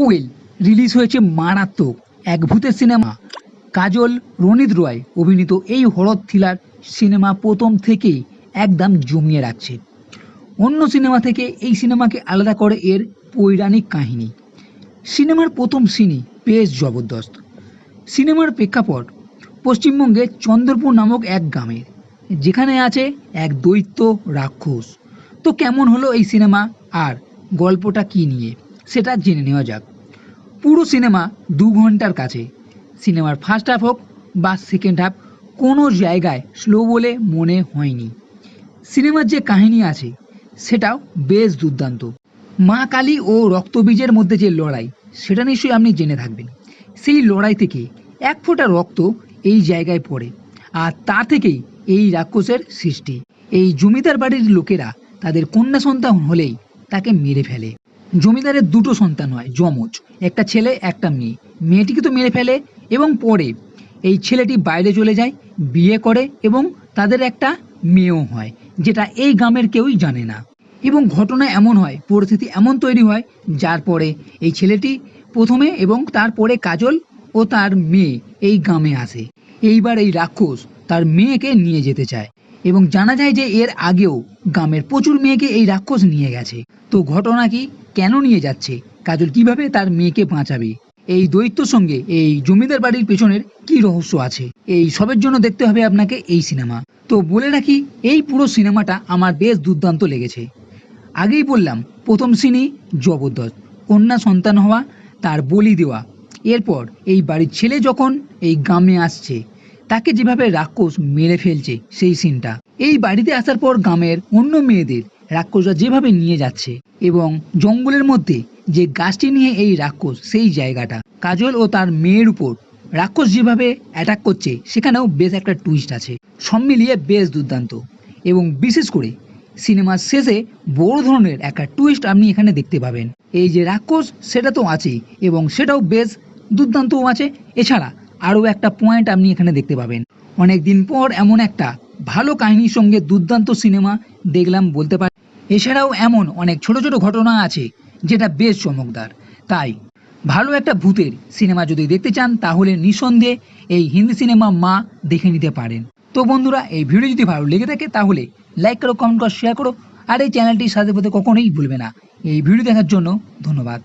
Well release হয়েছে মারাত্মক এক ভূতের সিনেমা। কাজল রনিত রয় অভিনীত এই হরর থ্রিলার সিনেমা প্রথম থেকেই একদম জমিয়ে রাখছে। অন্য সিনেমা থেকে এই সিনেমাকে আলাদা করে এর পৌরাণিক কাহিনী। সিনেমার প্রথম সিনই বেশ জবরদস্ত। সিনেমার প্রেক্ষাপট পশ্চিমবঙ্গের চন্দ্রপুর নামক এক গ্রামের, যেখানে আছে এক দৈত্য রাক্ষস। তো কেমন হলো এই সিনেমা আর গল্পটা কি নিয়ে, সেটা জেনে নেওয়া যাক। পুরো সিনেমা দু ঘণ্টার কাছে। সিনেমার ফার্স্ট হাফ হোক বা সেকেন্ড হাফ কোনো জায়গায় স্লো বলে মনে হয়নি। সিনেমার যে কাহিনী আছে, সেটাও বেশ দুর্দান্ত। মা কালী ও রক্তবীজের মধ্যে যে লড়াই, সেটা নিশ্চয়ই আপনি জেনে থাকবেন। সেই লড়াই থেকে এক ফোঁটা রক্ত এই জায়গায় পড়ে, আর তা থেকেই এই রাক্ষসের সৃষ্টি। এই জমিদার বাড়ির লোকেরা তাদের কন্যা সন্তান হলেই তাকে মেরে ফেলে। জমিদারের দুটো সন্তান হয়, যমজ। একটা ছেলে, একটা মেয়ে। মেয়েটিকে তো মেরে ফেলে এবং পরে এই ছেলেটি বাইরে চলে যায়, বিয়ে করে এবং তাদের একটা মেয়েও হয়, যেটা এই গ্রামের কেউই জানে না। এবং ঘটনা এমন হয়, পরিস্থিতি এমন তৈরি হয়, যার পরে এই ছেলেটি প্রথমে এবং তারপরে কাজল ও তার মেয়ে এই গ্রামে আসে। এইবার এই রাক্ষস তার মেয়েকে নিয়ে যেতে চায়। এবং জানা যায় যে এর আগেও গ্রামের প্রচুর মেয়েকে এই রাক্ষস নিয়ে গেছে। তো ঘটনা কি? কেন নিয়ে যাচ্ছে? কাজল কীভাবে তার মেয়েকে বাঁচাবে? এই দৈত্যর সঙ্গে এই জমিদার বাড়ির পেছনের কি রহস্য আছে? এই সবের জন্য দেখতে হবে আপনাকে এই সিনেমা। তো বলে রাখি, এই পুরো সিনেমাটা আমার বেশ দুর্দান্ত লেগেছে। আগেই বললাম, প্রথম সিনই জবরদস্ত কন্যা সন্তান হওয়া, তার বলি দেওয়া। এরপর এই বাড়ির ছেলে যখন এই গ্রামে আসছে তাকে যেভাবে রাক্ষস মেরে ফেলছে সেই সিনটা এই বাড়িতে আসার পর গ্রামের অন্য মেয়েদের রাক্ষসরা যেভাবে নিয়ে যাচ্ছে এবং জঙ্গলের মধ্যে যে গাছটি নিয়ে এই রাক্ষস সেই জায়গাটা, কাজল ও তার মেয়ের উপর রাক্ষস যেভাবে অ্যাটাক করছে, সেখানেও বেশ একটা টুইস্ট আছে। সব মিলিয়ে বেশ দুর্দান্ত। এবং বিশেষ করে সিনেমার শেষে বড় ধরনের একটা টুইস্ট আপনি এখানে দেখতে পাবেন। এই যে রাক্ষস, সেটা তো আছেই এবং সেটাও বেশ দুর্দান্তও আছে। এছাড়া আরও একটা পয়েন্ট আপনি এখানে দেখতে পাবেন। অনেক দিন পর এমন একটা ভালো কাহিনীর সঙ্গে দুর্দান্ত সিনেমা দেখলাম বলতে পারি এছাড়াও এমন অনেক ছোট ছোট ঘটনা আছে যেটা বেশ চমকদার। তাই ভালো একটা ভূতের সিনেমা যদি দেখতে চান, তাহলে নিঃসন্দেহে এই হিন্দি সিনেমা মা দেখে নিতে পারেন। তো বন্ধুরা, এই ভিডিও যদি ভালো লেগে থাকে, তাহলে লাইক করো কমেন্ট করো শেয়ার করো, আর এই চ্যানেলটির সাথে সাথে কখনোই ভুলবে না। এই ভিডিও দেখার জন্য ধন্যবাদ।